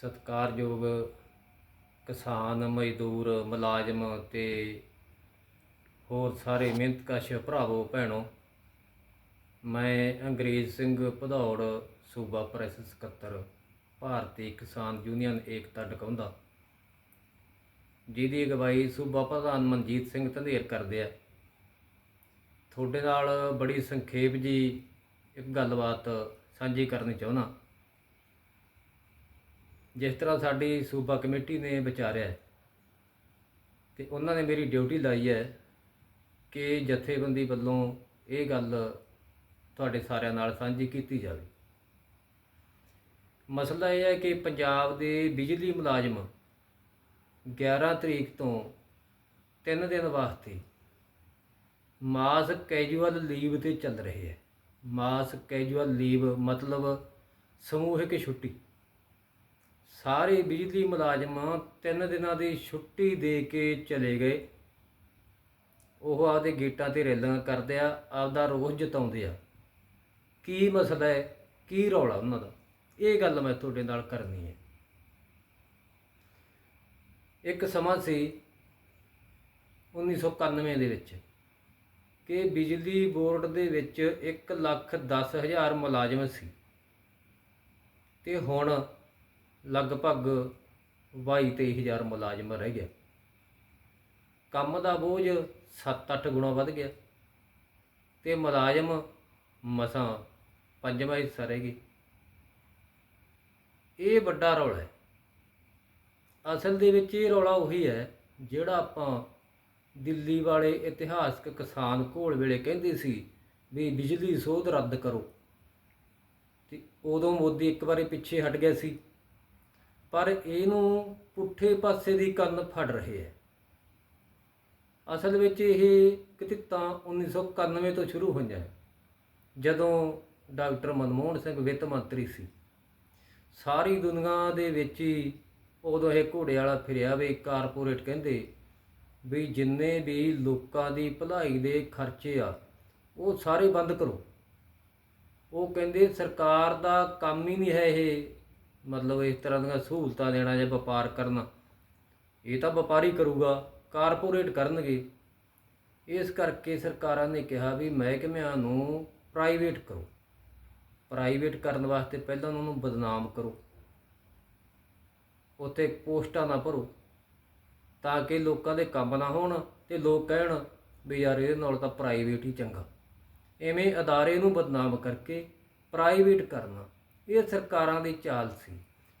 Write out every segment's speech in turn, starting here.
ਸਤਿਕਾਰਯੋਗ ਕਿਸਾਨ, ਮਜ਼ਦੂਰ, ਮੁਲਾਜ਼ਮ ਤੇ ਹੋਰ ਸਾਰੇ ਮਿਹਨਤਕਸ਼ ਭਰਾਵੋ, ਭੈਣੋ, ਮੈਂ ਅੰਗਰੇਜ਼ ਸਿੰਘ ਭਦੌੜ, ਸੂਬਾ ਪ੍ਰੈਸ ਸਕੱਤਰ, ਭਾਰਤੀ ਕਿਸਾਨ ਯੂਨੀਅਨ ਏਕਤਾ ਡਕਾਉਂਦਾ ਜਿਹਦੀ ਅਗਵਾਈ ਸੂਬਾ ਪ੍ਰਧਾਨ ਮਨਜੀਤ ਸਿੰਘ ਧੰਦੇਰ ਕਰਦੇ ਆ। ਤੁਹਾਡੇ ਨਾਲ ਬੜੀ ਸੰਖੇਪ ਜੀ ਇੱਕ ਗੱਲਬਾਤ ਸਾਂਝੀ ਕਰਨੀ ਚਾਹੁੰਦਾ। ਜਿਸ ਤਰ੍ਹਾਂ ਸਾਡੀ ਸੂਬਾ ਕਮੇਟੀ ਨੇ ਵਿਚਾਰਿਆ ਹੈ ਤੇ ਉਹਨਾਂ ਨੇ ਮੇਰੀ ਡਿਊਟੀ ਲਾਈ ਹੈ ਕਿ ਜਥੇਬੰਦੀ ਵੱਲੋਂ ਇਹ ਗੱਲ ਤੁਹਾਡੇ ਸਾਰਿਆਂ ਨਾਲ ਸਾਂਝੀ ਕੀਤੀ ਜਾਵੇ। ਮਸਲਾ ਇਹ ਹੈ ਕਿ ਪੰਜਾਬ ਦੇ ਬਿਜਲੀ ਮੁਲਾਜ਼ਮ 11 ਤਰੀਕ ਤੋਂ 3 ਦਿਨ ਵਾਸਤੇ ਮਾਸ ਕੈਜੂਅਲ ਲੀਵ ਤੇ ਚੱਲ ਰਹੇ ਹੈ। ਮਾਸ ਕੈਜੂਅਲ ਲੀਵ ਮਤਲਬ ਸਮੂਹਿਕ ਛੁੱਟੀ। ਸਾਰੇ ਬਿਜਲੀ ਮੁਲਾਜ਼ਮ ਤਿੰਨ ਦਿਨਾਂ ਦੀ ਛੁੱਟੀ ਦੇ ਕੇ ਚਲੇ ਗਏ। ਉਹ ਆਪਦੇ ਗੇਟਾਂ ਤੇ ਰੈਲੀਆਂ ਕਰਦੇ ਆ, ਆਪਦਾ ਰੋਸ ਜਤਾਉਂਦੇ ਆ। ਕੀ ਮਸਲਾ ਹੈ? ਕੀ ਰੌਲਾ ਉਹਨਾਂ ਦਾ? ਇਹ ਗੱਲ ਮੈਂ ਤੁਹਾਡੇ ਨਾਲ ਕਰਨੀ ਹੈ। ਇੱਕ ਸਮਾਂ ਸੀ 1991 ਦੇ ਵਿੱਚ ਕਿ ਬਿਜਲੀ ਬੋਰਡ ਦੇ ਵਿੱਚ 1 ਲੱਖ 10 ਹਜ਼ਾਰ ਮੁਲਾਜ਼ਮ ਸੀ। ਤੇ ਹੁਣ ਲਗਭਗ 22 ਹਜ਼ਾਰ ਮੁਲਾਜ਼ਮ ਰਹਿ ਗਿਆ ਕੰਮ ਦਾ ਬੋਝ 7-8 ਗੁਣਾ ਵੱਧ ਗਿਆ ਤੇ ਮੁਲਾਜ਼ਮ ਮਸਾਂ ਪੰਜਵਾਂ ਹਿੱਸਾ ਰਹਿ ਗਏ। ਇਹ ਵੱਡਾ ਰੌਲਾ ਹੈ। ਅਸਲ ਦੇ ਵਿੱਚ ਇਹ ਰੌਲਾ ਉਹੀ ਹੈ ਜਿਹੜਾ ਆਪਾਂ ਦਿੱਲੀ ਵਾਲੇ ਇਤਿਹਾਸਕ ਕਿਸਾਨ ਘੋਲ ਵੇਲੇ ਕਹਿੰਦੇ ਸੀ ਵੀ ਬਿਜਲੀ ਸੋਧ ਰੱਦ ਕਰੋ। ਤੇ ਉਦੋਂ ਮੋਦੀ ਇੱਕ ਵਾਰੀ ਪਿੱਛੇ ਹਟ ਗਿਆ ਸੀ। ਪਰ ਇਹਨੂੰ ਪੁੱਠੇ ਪਾਸੇ ਦੀ ਕੰਨ ਫੜ ਰਹੇ ਹੈ। ਅਸਲ ਵਿੱਚ ਇਹ ਕਿਤਿਤਾਂ 1991 ਤੋਂ ਸ਼ੁਰੂ ਹੋਈਆਂ ਜਦੋਂ ਡਾਕਟਰ ਮਨਮੋਹਨ ਸਿੰਘ ਵਿੱਤ ਮੰਤਰੀ ਸੀ। ਸਾਰੀ ਦੁਨੀਆ ਦੇ ਵਿੱਚ ਹੀ ਉਦੋਂ ਇਹ ਘੋੜੇ ਵਾਲਾ ਫਿਰਿਆ ਵੀ ਕਾਰਪੋਰੇਟ ਕਹਿੰਦੇ ਵੀ ਜਿੰਨੇ ਵੀ ਲੋਕਾਂ ਦੀ ਭਲਾਈ ਦੇ ਖਰਚੇ ਆ, ਉਹ ਸਾਰੇ ਬੰਦ ਕਰੋ। ਉਹ ਕਹਿੰਦੇ ਸਰਕਾਰ ਦਾ ਕੰਮ ਹੀ ਨਹੀਂ ਹੈ ਇਹ। ਮਤਲਬ ਇਸ ਤਰ੍ਹਾਂ ਦੀਆਂ ਸਹੂਲਤਾਂ ਦੇਣਾ ਜਾਂ ਵਪਾਰ ਕਰਨਾ। ਇਹ ਤਾਂ ਵਪਾਰੀ ਕਰੂਗਾ, ਕਾਰਪੋਰੇਟ ਕਰਨਗੇ। ਇਸ ਕਰਕੇ ਸਰਕਾਰਾਂ ਨੇ ਕਿਹਾ ਵੀ ਮਹਿਕਮਿਆਂ ਨੂੰ ਪ੍ਰਾਈਵੇਟ ਕਰੋ। ਪ੍ਰਾਈਵੇਟ ਕਰਨ ਵਾਸਤੇ ਪਹਿਲਾਂ ਉਹਨਾਂ ਨੂੰ ਬਦਨਾਮ ਕਰੋ। ਉੱਥੇ ਪੋਸਟਾਂ ਨਾ ਭਰੋ, ਤਾਂ ਕਿ ਲੋਕਾਂ ਦੇ ਕੰਮ ਨਾ ਹੋਣ ਤੇ ਲੋਕ ਕਹਿਣ ਵੀ ਯਾਰ ਇਹਦੇ ਨਾਲ ਤਾਂ ਪ੍ਰਾਈਵੇਟ ਹੀ ਚੰਗਾ। ਐਵੇਂ ਅਦਾਰੇ ਨੂੰ ਬਦਨਾਮ ਕਰਕੇ ਪ੍ਰਾਈਵੇਟ ਕਰਨਾ। ਇਹ ਸਰਕਾਰਾਂ ਦੀ ਚਾਲ ਸੀ।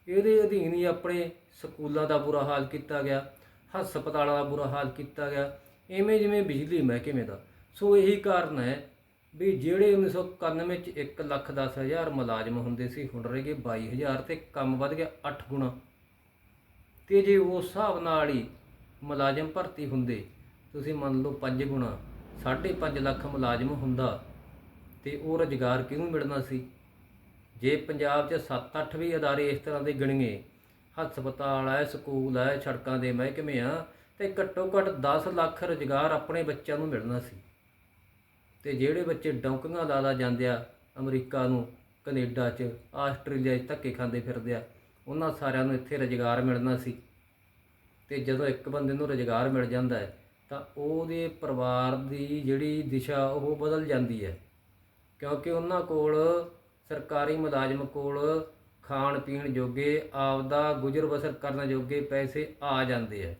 ਇਹਦੇ ਅਧੀਨ ਹੀ ਆਪਣੇ ਸਕੂਲਾਂ ਦਾ ਬੁਰਾ ਹਾਲ ਕੀਤਾ ਗਿਆ, ਹਸਪਤਾਲਾਂ ਦਾ ਬੁਰਾ ਹਾਲ ਕੀਤਾ ਗਿਆ ਐਵੇਂ ਜਿਵੇਂ ਬਿਜਲੀ ਮਹਿਕਮੇ ਦਾ। ਸੋ ਇਹੀ ਕਾਰਨ ਹੈ ਵੀ ਜਿਹੜੇ 1991 ਚ 1 ਲੱਖ 10 ਹਜ਼ਾਰ ਮੁਲਾਜ਼ਮ ਹੁੰਦੇ ਸੀ, ਹੁਣ ਰਹਿ ਗਏ 22000 ਤੇ ਕੰਮ ਵੱਧ ਗਿਆ 8 ਗੁਣਾ। ਤੇ ਜੇ ਉਸ ਹਿਸਾਬ ਨਾਲ ਹੀ ਮੁਲਾਜ਼ਮ ਭਰਤੀ ਹੁੰਦੇ, ਤੁਸੀਂ ਮੰਨ ਲਓ 5 ਗੁਣਾ 5.5 ਲੱਖ ਮੁਲਾਜ਼ਮ ਹੁੰਦਾ ਤੇ ਉਹ ਰੁਜ਼ਗਾਰ ਕਿਹਨੂੰ ਮਿਲਣਾ ਸੀ? ਜੇ ਪੰਜਾਬ 'ਚ 7-8 ਵੀ ਅਦਾਰੇ ਇਸ ਤਰ੍ਹਾਂ ਦੇ ਗਿਣਗੇ, ਹਸਪਤਾਲ ਹੈ ਸਕੂਲ ਹੈ ਸੜਕਾਂ ਦੇ ਮਹਿਕਮੇ ਆ, ਤੇ ਘੱਟੋ ਘੱਟ 10 ਲੱਖ ਰੁਜ਼ਗਾਰ ਆਪਣੇ ਬੱਚਿਆਂ ਨੂੰ ਮਿਲਣਾ ਸੀ। ਤੇ ਜਿਹੜੇ ਬੱਚੇ ਡੌਂਕੀਆਂ ਲਾ ਜਾਂਦੇ ਆ, ਅਮਰੀਕਾ ਨੂੰ, ਕੈਨੇਡਾ 'ਚ, ਆਸਟ੍ਰੇਲੀਆ 'ਚ ਧੱਕੇ ਖਾਂਦੇ ਫਿਰਦੇ ਆ, ਉਹਨਾਂ ਸਾਰਿਆਂ ਨੂੰ ਇੱਥੇ ਰੁਜ਼ਗਾਰ ਮਿਲਣਾ ਸੀ। ਤੇ ਜਦੋਂ ਇੱਕ ਬੰਦੇ ਨੂੰ ਰੁਜ਼ਗਾਰ ਮਿਲ ਜਾਂਦਾ ਹੈ, ਤਾਂ ਉਹਦੇ ਪਰਿਵਾਰ ਦੀ ਜਿਹੜੀ ਦਿਸ਼ਾ ਉਹ ਬਦਲ ਜਾਂਦੀ ਹੈ। ਕਿਉਂਕਿ ਉਹਨਾਂ ਕੋਲ ਸਰਕਾਰੀ ਮੁਲਾਜ਼ਮ ਕੋਲ ਖਾਣ ਪੀਣ ਜੋਗੇ, ਆਪਦਾ ਗੁਜ਼ਰ ਬਸਰ ਕਰਨ ਜੋਗੇ ਪੈਸੇ ਆ ਜਾਂਦੇ ਆ।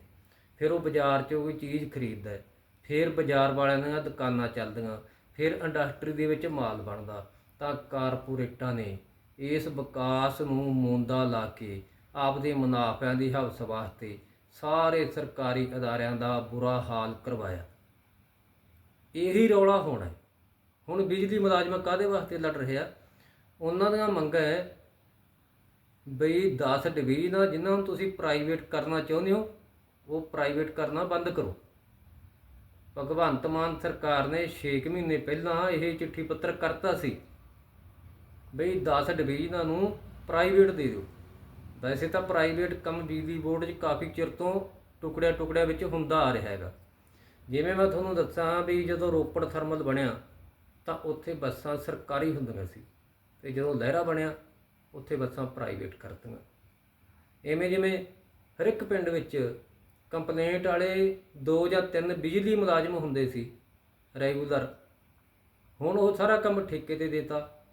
ਫਿਰ ਉਹ ਬਾਜ਼ਾਰ 'ਚੋਂ ਕੋਈ ਚੀਜ਼ ਖਰੀਦਦਾ ਫਿਰ ਬਾਜ਼ਾਰ ਵਾਲਿਆਂ ਦੀਆਂ ਦੁਕਾਨਾਂ ਚੱਲਦੀਆਂ, ਫਿਰ ਇੰਡਸਟਰੀ ਦੇ ਵਿੱਚ ਮਾਲ ਬਣਦਾ। ਤਾਂ ਕਾਰਪੋਰੇਟਾਂ ਨੇ ਇਸ ਵਿਕਾਸ ਨੂੰ ਮੂੰਦਾ ਲਾ ਕੇ ਆਪਦੇ ਮੁਨਾਫਿਆਂ ਦੀ ਹਵਸ ਵਾਸਤੇ ਸਾਰੇ ਸਰਕਾਰੀ ਅਦਾਰਿਆਂ ਦਾ ਬੁਰਾ ਹਾਲ ਕਰਵਾਇਆ। ਇਹੀ ਰੌਲਾ ਹੋਣਾ ਹੁਣ ਬਿਜਲੀ ਮੁਲਾਜ਼ਮ ਕਾਦੇ ਵਾਸਤੇ ਲੜ ਰਿਹਾ ਉਹਨਾਂ ਦੀਆਂ ਮੰਗਾਂ ਹੈ ਬਈ 10 ਡਿਵੀਜ਼ਨਾਂ ਜਿਨ੍ਹਾਂ ਨੂੰ ਤੁਸੀਂ ਪ੍ਰਾਈਵੇਟ ਕਰਨਾ ਚਾਹੁੰਦੇ ਹੋ, ਉਹ ਪ੍ਰਾਈਵੇਟ ਕਰਨਾ ਬੰਦ ਕਰੋ। ਭਗਵੰਤ ਮਾਨ ਸਰਕਾਰ ਨੇ 6 ਮਹੀਨੇ ਪਹਿਲਾਂ ਇਹ ਚਿੱਠੀ ਪੱਤਰ ਕਰਤਾ ਸੀ, ਬਈ 10 ਡਿਵੀਜ਼ਨਾਂ ਨੂੰ ਪ੍ਰਾਈਵੇਟ ਦੇ ਦਿਓ। ਵੈਸੇ ਤਾਂ ਪ੍ਰਾਈਵੇਟ ਕੰਮ ਬਿਜਲੀ ਬੋਰਡ 'ਚ ਕਾਫੀ ਚਿਰ ਤੋਂ ਟੁਕੜਿਆਂ ਟੁਕੜਿਆਂ ਵਿੱਚ ਹੁੰਦਾ ਆ ਰਿਹਾ ਹੈਗਾ। ਜਿਵੇਂ ਮੈਂ ਤੁਹਾਨੂੰ ਦੱਸਾਂ ਵੀ ਜਦੋਂ ਰੋਪੜ ਥਰਮਲ ਬਣਿਆ, ਤਾਂ ਉੱਥੇ ਬੱਸਾਂ ਸਰਕਾਰੀ ਹੁੰਦੀਆਂ ਸੀ। ਤੇ ਜਦੋਂ ਲਹਿਰਾ ਬਣਿਆ, ਉੱਥੇ ਬੱਸਾਂ ਪ੍ਰਾਈਵੇਟ ਕਰਤੀਆਂ। ਐਵੇਂ ਜਿਵੇਂ ਹਰ ਇੱਕ ਪਿੰਡ ਵਿੱਚ ਕੰਪਲੇਂਟ ਵਾਲੇ ਦੋ ਜਾਂ ਤਿੰਨ ਬਿਜਲੀ ਮੁਲਾਜ਼ਮ ਹੁੰਦੇ ਸੀ ਰੈਗੂਲਰ ਹੁਣ ਉਹ ਸਾਰਾ ਕੰਮ ਠੇਕੇ ਤੇ ਦੇਤਾ।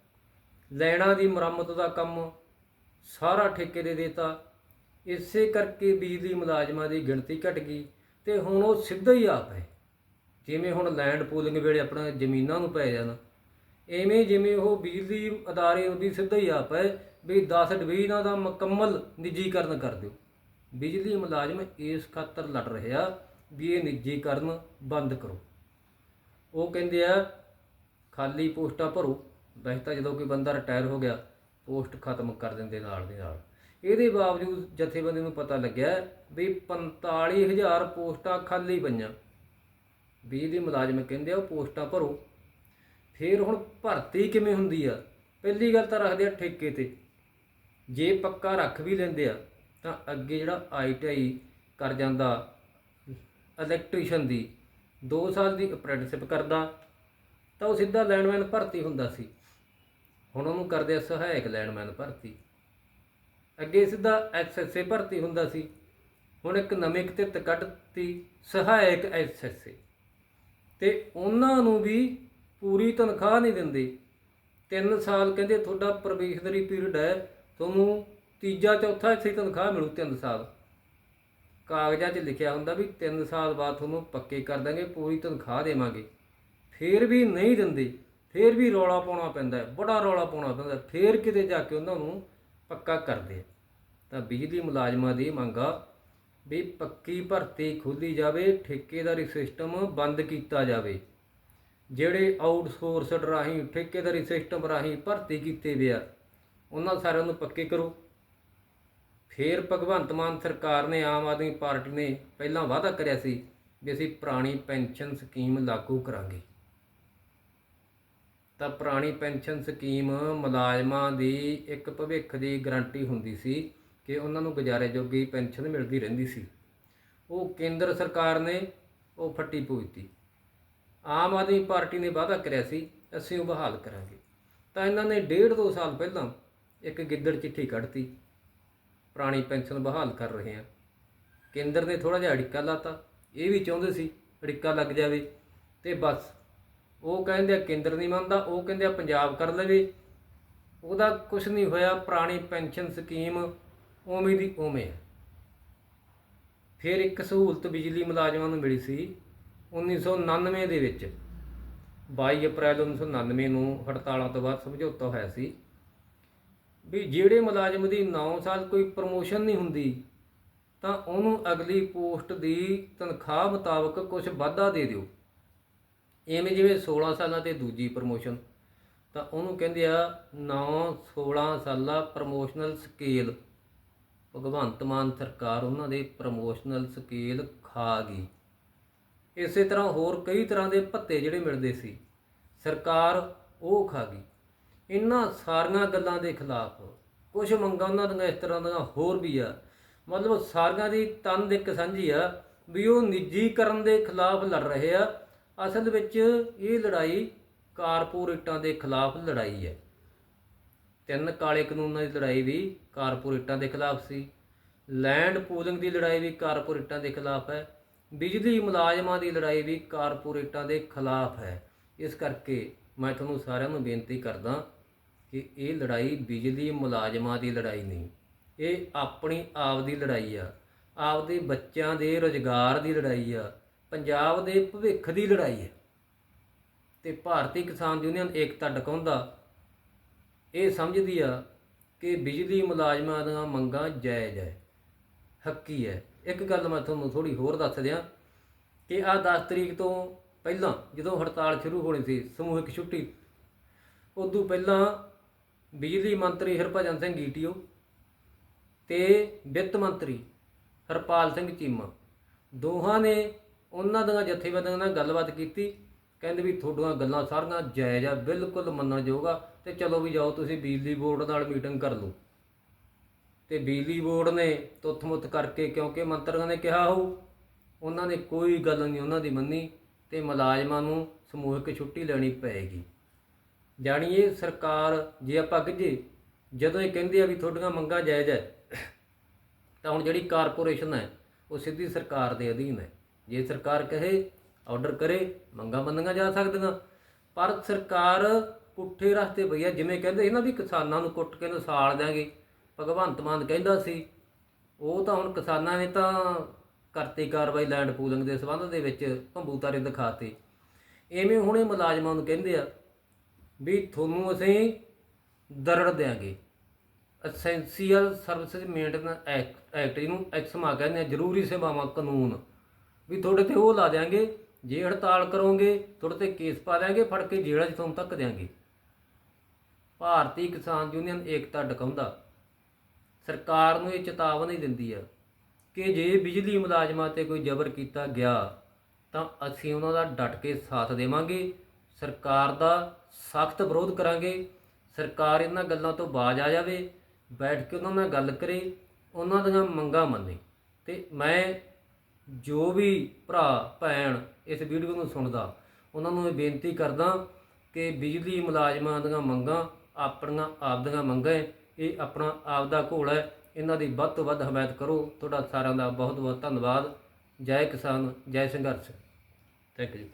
ਲੈਣਾ ਦੀ ਮੁਰੰਮਤ ਦਾ ਕੰਮ ਸਾਰਾ ਠੇਕੇ ਤੇ ਦੇਤਾ। ਇਸੇ ਕਰਕੇ ਬਿਜਲੀ ਮੁਲਾਜ਼ਮਾਂ ਦੀ ਗਿਣਤੀ ਘਟ ਗਈ ਤੇ ਹੁਣ ਉਹ ਸਿੱਧਾ ਹੀ ਆ ਪਏ ਜਿਵੇਂ ਹੁਣ ਲੈਂਡ ਪੂਲਿੰਗ ਵੇਲੇ ਆਪਣਾ ਜ਼ਮੀਨਾਂ ਨੂੰ ਪੈ ਜਾਣ। ਐਵੇਂ ਜਿਵੇਂ ਉਹ ਬਿਜਲੀ ਅਦਾਰੇ ਉਹਦੀ ਸਿੱਧਾ ਹੀ ਆਪ ਪਏ ਵੀ 10 ਡਿਵੀਜ਼ਨਾਂ ਦਾ ਮੁਕੰਮਲ ਨਿੱਜੀਕਰਨ ਕਰ ਦਿਓ। ਬਿਜਲੀ ਮੁਲਾਜ਼ਮ ਇਸ ਖਾਤਰ ਲੜ ਰਿਹਾ ਵੀ ਇਹ ਨਿੱਜੀਕਰਨ ਬੰਦ ਕਰੋ। ਉਹ ਕਹਿੰਦੇ ਆ, ਖਾਲੀ ਪੋਸਟਾਂ ਭਰੋ। ਵੈਸੇ ਤਾਂ ਜਦੋਂ ਕੋਈ ਬੰਦਾ ਰਿਟਾਇਰ ਹੋ ਗਿਆ, ਪੋਸਟ ਖਤਮ ਕਰ ਦਿੰਦੇ ਨਾਲ ਦੇ ਨਾਲ। ਇਹਦੇ ਬਾਵਜੂਦ ਜਥੇਬੰਦੀ ਨੂੰ ਪਤਾ ਲੱਗਿਆ ਵੀ 45000 ਪੋਸਟਾਂ ਖਾਲੀ ਪਈਆਂ। ਬਿਜਲੀ ਮੁਲਾਜ਼ਮ ਕਹਿੰਦੇ ਆ, ਉਹ ਪੋਸਟਾਂ ਭਰੋ। ਫਿਰ ਹੁਣ ਭਰਤੀ ਕਿਵੇਂ ਹੁੰਦੀ ਆ? ਪਹਿਲੀ ਗੱਲ ਤਾਂ ਰੱਖਦੇ ਆ ਠੇਕੇ ਤੇ। ਜੇ ਪੱਕਾ ਰੱਖ ਵੀ ਲੈਂਦੇ ਆ, ਤਾਂ ਅੱਗੇ ਜਿਹੜਾ ਆਈਟੀਆਈ ਕਰ ਜਾਂਦਾ ਇਲੈਕਟ੍ਰੀਸ਼ੀਅਨ ਦੀ 2 ਸਾਲ ਦੀ ਅਪ੍ਰੈਂਟਿਸਸ਼ਿਪ ਕਰਦਾ, ਤਾਂ ਉਹ ਸਿੱਧਾ ਲੈਂਡਮੈਨ ਭਰਤੀ ਹੁੰਦਾ ਸੀ। ਹੁਣ ਉਹਨੂੰ ਕਰਦੇ ਆ ਸਹਾਇਕ ਲੈਂਡਮੈਨ ਭਰਤੀ। ਅੱਗੇ ਸਿੱਧਾ ਐਸਐਸਏ ਭਰਤੀ ਹੁੰਦਾ ਸੀ। ਹੁਣ ਇੱਕ ਨਵੇਂ ਕਿਤੇ ਕੱਢਤੀ, ਸਹਾਇਕ ਐਸਐਸਏ ਤੇ ਉਹਨਾਂ ਨੂੰ ਵੀ ਪੂਰੀ ਤਨਖਾਹ ਨਹੀਂ ਦਿੰਦੇ। 3 ਸਾਲ ਕਹਿੰਦੇ ਤੁਹਾਡਾ ਪ੍ਰਵੇਸ਼ਦਰੀ ਪੀਰੀਅਡ ਹੈ, ਤੁਹਾਨੂੰ ਤੀਜਾ, ਚੌਥਾ ਇੱਥੇ ਤਨਖਾਹ ਮਿਲੂ 3 ਸਾਲ। ਕਾਗਜ਼ਾਂ 'ਚ ਲਿਖਿਆ ਹੁੰਦਾ ਵੀ 3 ਸਾਲ ਬਾਅਦ ਤੁਹਾਨੂੰ ਪੱਕੇ ਕਰ ਦਾਂਗੇ, ਪੂਰੀ ਤਨਖਾਹ ਦੇਵਾਂਗੇ। ਫੇਰ ਵੀ ਨਹੀਂ ਦਿੰਦੇ, ਫੇਰ ਵੀ ਰੌਲਾ ਪਾਉਣਾ ਪੈਂਦਾ ਬੜਾ ਰੌਲਾ ਪਾਉਣਾ ਪੈਂਦਾ ਹੈ। ਫੇਰ ਕਿਤੇ ਜਾ ਕੇ ਉਹਨਾਂ ਨੂੰ ਪੱਕਾ ਕਰਦੇ ਤਾਂ ਬਿਜਲੀ ਮੁਲਾਜ਼ਮਾਂ ਦੀ ਮੰਗਾ ਵੀ ਪੱਕੀ ਭਰਤੀ ਖੋਲੀ ਜਾਵੇ, ਠੇਕੇਦਾਰੀ ਸਿਸਟਮ ਬੰਦ ਕੀਤਾ ਜਾਵੇ। ਜਿਹੜੇ ਆਊਟਸੋਰਸਡ ਰਾਹੀਂ, ਠੇਕੇਦਾਰੀ ਸਿਸਟਮ ਰਾਹੀਂ ਭਰਤੀ ਕੀਤੇ ਵੇ ਆ, ਉਹਨਾਂ ਸਾਰਿਆਂ ਨੂੰ ਪੱਕੇ ਕਰੋ। ਫੇਰ ਭਗਵੰਤ ਮਾਨ ਸਰਕਾਰ ਨੇ ਆਮ ਆਦਮੀ ਪਾਰਟੀ ਨੇ ਪਹਿਲਾਂ ਵਾਅਦਾ ਕਰਿਆ ਸੀ ਵੀ ਅਸੀਂ ਪੁਰਾਣੀ ਪੈਨਸ਼ਨ ਸਕੀਮ ਲਾਗੂ ਕਰਾਂਗੇ। ਤਾਂ ਪੁਰਾਣੀ ਪੈਨਸ਼ਨ ਸਕੀਮ ਮੁਲਾਜ਼ਮਾਂ ਦੀ ਇੱਕ ਭਵਿੱਖ ਦੀ ਗਾਰੰਟੀ ਹੁੰਦੀ ਸੀ ਕਿ ਉਹਨਾਂ ਨੂੰ ਗੁਜ਼ਾਰੇ ਜੋਗੀ ਪੈਨਸ਼ਨ ਮਿਲਦੀ ਰਹਿੰਦੀ ਸੀ। ਉਹ ਕੇਂਦਰ ਸਰਕਾਰ ਨੇ ਉਹ ਫੱਟੀ ਪੂਜਤੀ ਆਮ ਆਦਮੀ ਪਾਰਟੀ ਨੇ ਵਾਅਦਾ ਕਰਿਆ ਸੀ, ਅਸੀਂ ਉਹ ਬਹਾਲ ਕਰਾਂਗੇ। ਤਾਂ ਇਹਨਾਂ ਨੇ ਡੇਢ ਦੋ ਸਾਲ ਪਹਿਲਾਂ ਇੱਕ ਗਿੱਦੜ ਚਿੱਠੀ ਕੱਢਤੀ, ਪੁਰਾਣੀ ਪੈਨਸ਼ਨ ਬਹਾਲ ਕਰ ਰਹੇ ਹਾਂ। ਕੇਂਦਰ ਨੇ ਥੋੜਾ ਜਿਹਾ ਅੜਿੱਕਾ ਲਾਤਾ, ਇਹ ਵੀ ਚਾਹੁੰਦੇ ਸੀ ਅੜਿੱਕਾ ਲੱਗ ਜਾਵੇ। ਤੇ ਬਸ, ਉਹ ਕਹਿੰਦੇ ਆ ਕੇਂਦਰ ਨਹੀਂ ਮੰਨਦਾ, ਉਹ ਕਹਿੰਦੇ ਆ ਪੰਜਾਬ ਕਰ ਲਵੇ। ਉਹਦਾ ਕੁਝ ਨਹੀਂ ਹੋਇਆ, ਪੁਰਾਣੀ ਪੈਨਸ਼ਨ ਸਕੀਮ ਉਵੇਂ ਦੀ ਉਵੇਂ ਹੈ ਫਿਰ ਇੱਕ ਸਹੂਲਤ ਬਿਜਲੀ ਮੁਲਾਜ਼ਮਾਂ ਨੂੰ ਮਿਲੀ ਸੀ 1999 ਦੇ ਵਿੱਚ 22 ਅਪ੍ਰੈਲ 1999 ਨੂੰ ਹੜਤਾਲਾਂ ਤੋਂ ਬਾਅਦ ਸਮਝੌਤਾ ਹੋਇਆ ਸੀ ਵੀ ਜਿਹੜੇ ਮੁਲਾਜ਼ਮ ਦੀ 9 ਸਾਲ ਕੋਈ ਪ੍ਰਮੋਸ਼ਨ ਨਹੀਂ ਹੁੰਦੀ, ਤਾਂ ਉਹਨੂੰ ਅਗਲੀ ਪੋਸਟ ਦੀ ਤਨਖਾਹ ਮੁਤਾਬਕ ਕੁਝ ਵਾਧਾ ਦੇ ਦਿਓ। ਐਵੇਂ ਜਿਵੇਂ 16 ਸਾਲਾਂ ਤੇ ਦੂਜੀ ਪ੍ਰਮੋਸ਼ਨ ਤਾਂ ਉਹਨੂੰ ਕਹਿੰਦੇ ਆ 9 16 ਸਾਲਾ ਪ੍ਰਮੋਸ਼ਨਲ ਸਕੇਲ ਭਗਵੰਤ ਮਾਨ ਸਰਕਾਰ ਉਹਨਾਂ ਦੇ ਪ੍ਰਮੋਸ਼ਨਲ ਸਕੇਲ ਖਾ ਗਈ। ਇਸੇ ਤਰ੍ਹਾਂ ਹੋਰ ਕਈ ਤਰ੍ਹਾਂ ਦੇ ਭੱਤੇ ਜਿਹੜੇ ਮਿਲਦੇ ਸੀ। ਸਰਕਾਰ ਉਹ ਖਾ ਗਈ। ਇਹਨਾਂ ਸਾਰੀਆਂ ਗੱਲਾਂ ਦੇ ਖਿਲਾਫ ਕੁਝ ਮੰਗਾਂ ਉਹਨਾਂ ਦੀਆਂ ਇਸ ਤਰ੍ਹਾਂ ਦੀਆਂ ਹੋਰ ਵੀ ਆ। ਮਤਲਬ ਸਾਰੀਆਂ ਦੀ ਤੰਦ ਇੱਕ ਸਾਂਝੀ ਆ ਵੀ ਉਹ ਨਿੱਜੀਕਰਨ ਦੇ ਖਿਲਾਫ ਲੜ ਰਹੇ ਆ। ਅਸਲ ਵਿੱਚ ਇਹ ਲੜਾਈ ਕਾਰਪੋਰੇਟਾਂ ਦੇ ਖਿਲਾਫ ਲੜਾਈ ਹੈ। ਤਿੰਨ ਕਾਲੇ ਕਾਨੂੰਨਾਂ ਦੀ ਲੜਾਈ ਵੀ ਕਾਰਪੋਰੇਟਾਂ ਦੇ ਖਿਲਾਫ ਸੀ। ਲੈਂਡ ਪੂਲਿੰਗ ਦੀ ਲੜਾਈ ਵੀ ਕਾਰਪੋਰੇਟਾਂ ਦੇ ਖਿਲਾਫ ਹੈ। ਬਿਜਲੀ ਮੁਲਾਜ਼ਮਾਂ ਦੀ ਲੜਾਈ ਵੀ ਕਾਰਪੋਰੇਟਾਂ ਦੇ ਖਿਲਾਫ ਹੈ। ਇਸ ਕਰਕੇ ਮੈਂ ਤੁਹਾਨੂੰ ਸਾਰਿਆਂ ਨੂੰ ਬੇਨਤੀ ਕਰਦਾ ਕਿ ਇਹ ਲੜਾਈ ਬਿਜਲੀ ਮੁਲਾਜ਼ਮਾਂ ਦੀ ਲੜਾਈ ਨਹੀਂ, ਇਹ ਆਪਣੀ ਆਪ ਦੀ ਲੜਾਈ ਆ। ਆਪਦੇ ਬੱਚਿਆਂ ਦੇ ਰੋਜ਼ਗਾਰ ਦੀ ਲੜਾਈ ਆ। ਪੰਜਾਬ ਦੇ ਭਵਿੱਖ ਦੀ ਲੜਾਈ ਹੈ ਤੇ ਭਾਰਤੀ ਕਿਸਾਨ ਯੂਨੀਅਨ ਏਕਤਾ ਡਕਾਉਂਦਾ ਇਹ ਸਮਝਦੀ ਆ ਕਿ ਬਿਜਲੀ ਮੁਲਾਜ਼ਮਾਂ ਦੀਆਂ ਮੰਗਾਂ ਜਾਇਜ਼ ਹੈ, ਹੱਕੀ ਹੈ। ਇੱਕ ਗੱਲ ਮੈਂ ਤੁਹਾਨੂੰ ਥੋੜੀ ਹੋਰ ਦੱਸ ਦਿਆਂ ਕਿ ਆ 10 ਤਰੀਕ ਤੋਂ ਪਹਿਲਾਂ ਜਦੋਂ ਹੜਤਾਲ ਸ਼ੁਰੂ ਹੋਣੀ ਸੀ, ਸਮੂਹਿਕ ਛੁੱਟੀ, ਉਦੋਂ ਪਹਿਲਾਂ ਬਿਜਲੀ ਮੰਤਰੀ ਹਰਭਜਨ ਸਿੰਘ ਈਟੀਓ ਤੇ ਵਿੱਤ ਮੰਤਰੀ ਹਰਪਾਲ ਸਿੰਘ ਚੀਮਾ ਦੋਹਾਂ ਨੇ ਉਹਨਾਂ ਦੀਆਂ ਜਥੇਬੰਦੀਆਂ ਨਾਲ ਗੱਲਬਾਤ ਕੀਤੀ, ਕਹਿੰਦੇ ਵੀ ਤੁਹਾਡੀਆਂ ਗੱਲਾਂ ਸਾਰੀਆਂ ਜਾਇਜ਼ ਆ, ਬਿਲਕੁਲ ਮੰਨਣਯੋਗ ਆ ਤੇ ਚਲੋ ਵੀ ਜਾਓ ਤੁਸੀਂ ਬਿਜਲੀ ਬੋਰਡ ਨਾਲ ਮੀਟਿੰਗ ਕਰ ਲਓ। ਤੇ ਬਿਜਲੀ ਬੋਰਡ ਨੇ ਤੁੱਥ-ਮੁੱਥ ਕਰਕੇ ਕਿਉਂਕਿ ਮੰਤਰੀਆਂ ਨੇ ਕਿਹਾ ਹੋ ਉਹਨਾਂ ਨੇ ਕੋਈ ਗੱਲ ਨਹੀਂ ਉਹਨਾਂ ਦੀ ਮੰਨੀ ਤੇ ਮੁਲਾਜ਼ਮਾਂ ਨੂੰ ਸਮੂਹਿਕ ਛੁੱਟੀ ਲੈਣੀ ਪਏਗੀ। ਜਾਣੀ ਇਹ ਸਰਕਾਰ ਜੇ ਆਪਾਂ ਕਹੀਏ ਜਦੋਂ ਇਹ ਕਹਿੰਦੇ ਆ ਵੀ ਤੁਹਾਡੀਆਂ ਮੰਗਾਂ ਜਾਇਜ਼ ਹੈ, ਤਾਂ ਹੁਣ ਜਿਹੜੀ ਕਾਰਪੋਰੇਸ਼ਨ ਹੈ, ਉਹ ਸਿੱਧੀ ਸਰਕਾਰ ਦੇ ਅਧੀਨ ਹੈ। ਜੇ ਸਰਕਾਰ ਕਹੇ, ਆਰਡਰ ਕਰੇ, ਮੰਗਾਂ ਮੰਨੀਆਂ ਜਾ ਸਕਦੀਆਂ। ਪਰ ਸਰਕਾਰ ਪੁੱਠੇ ਰਸਤੇ ਪਈ ਆ, ਜਿਵੇਂ ਕਹਿੰਦੇ ਇਹਨਾਂ ਨਾ ਵੀ ਕਿਸਾਨਾਂ ਨੂੰ ਕੁੱਟ ਕੇ ਨਸਾਲ ਦਿਆਂਗੇ। ਭਗਵੰਤ ਮਾਨ ਕਹਿੰਦਾ ਸੀ, ਉਹ ਤਾਂ ਹੁਣ ਕਿਸਾਨਾਂ ਨੇ ਤਾਂ ਕਰਤੀ ਕਾਰਵਾਈ ਲੈਂਡ ਪੂਲਿੰਗ ਦੇ ਸੰਬੰਧ ਦੇ ਵਿੱਚ ਭੰਬੂਤਾਰੇ ਦਿਖਾਤੇ। ਐਵੇਂ ਹੁਣੇ ਮੁਲਾਜ਼ਮਾਂ ਨੂੰ ਕਹਿੰਦੇ ਆ ਵੀ ਤੁਹਾਨੂੰ ਅਸੀਂ ਦਰੜ ਦਿਆਂਗੇ। Essential services maintenance act act ਜਿਹਨੂੰ ਐਕਸਮਾ ਕਹਿੰਦੇ ਆ, ਜ਼ਰੂਰੀ ਸੇਵਾਵਾਂ ਕਾਨੂੰਨ। ਵੀ ਤੁਹਾਡੇ ਤੇ ਉਹ ਲਾ ਦਿਆਂਗੇ, ਜੇ ਹੜਤਾਲ ਕਰੋਗੇ, ਤੁਹਾਡੇ ਤੇ ਕੇਸ ਪਾ ਦਿਆਂਗੇ, ਫੜ ਕੇ ਜੇਲ੍ਹਾਂ 'ਚ ਤੁਹਾਨੂੰ ਤੱਕ ਦਿਆਂਗੇ। ਭਾਰਤੀ ਕਿਸਾਨ ਯੂਨੀਅਨ ਏਕਤਾ ਡਕਾਉਂਦਾ। ਸਰਕਾਰ ਨੂੰ ਇਹ ਚੇਤਾਵਨੀ ਦਿੰਦੀ ਆ ਕਿ ਜੇ ਬਿਜਲੀ ਮੁਲਾਜ਼ਮਾਂ ਤੇ ਕੋਈ ਜ਼ਬਰ ਕੀਤਾ ਗਿਆ, ਤਾਂ ਅਸੀਂ ਉਹਨਾਂ ਦਾ ਡਟ ਕੇ ਸਾਥ ਦੇਵਾਂਗੇ, ਸਰਕਾਰ ਦਾ ਸਖਤ ਵਿਰੋਧ ਕਰਾਂਗੇ, ਸਰਕਾਰ ਇਹਨਾਂ ਗੱਲਾਂ ਤੋਂ ਬਾਜ ਆ ਜਾਵੇ, ਬੈਠ ਕੇ ਉਹਨਾਂ ਨਾਲ ਗੱਲ ਕਰੇ, ਉਹਨਾਂ ਦੀਆਂ ਮੰਗਾਂ ਮੰਨੇ ਤੇ ਮੈਂ ਜੋ ਵੀ ਭਰਾ, ਭੈਣ ਇਸ ਵੀਡੀਓ ਨੂੰ ਸੁਣਦਾ, ਉਹਨਾਂ ਨੂੰ ਇਹ ਬੇਨਤੀ ਕਰਦਾ ਕਿ ਬਿਜਲੀ ਮੁਲਾਜ਼ਮਾਂ ਦੀਆਂ ਮੰਗਾਂ ਆਪਣੀਆਂ, ਆਪਦੀਆਂ ਮੰਗਾਂ ਹੈ। ਇਹ ਆਪਣਾ ਆਪ ਦਾ ਘੋਲ ਹੈ। ਇਹਨਾਂ ਦੀ ਵੱਧ ਤੋਂ ਵੱਧ ਹਮਾਇਤ ਕਰੋ। ਤੁਹਾਡਾ ਸਾਰਿਆਂ ਦਾ ਬਹੁਤ ਬਹੁਤ ਧੰਨਵਾਦ। ਜੈ ਕਿਸਾਨ, ਜੈ ਸੰਘਰਸ਼। Thank you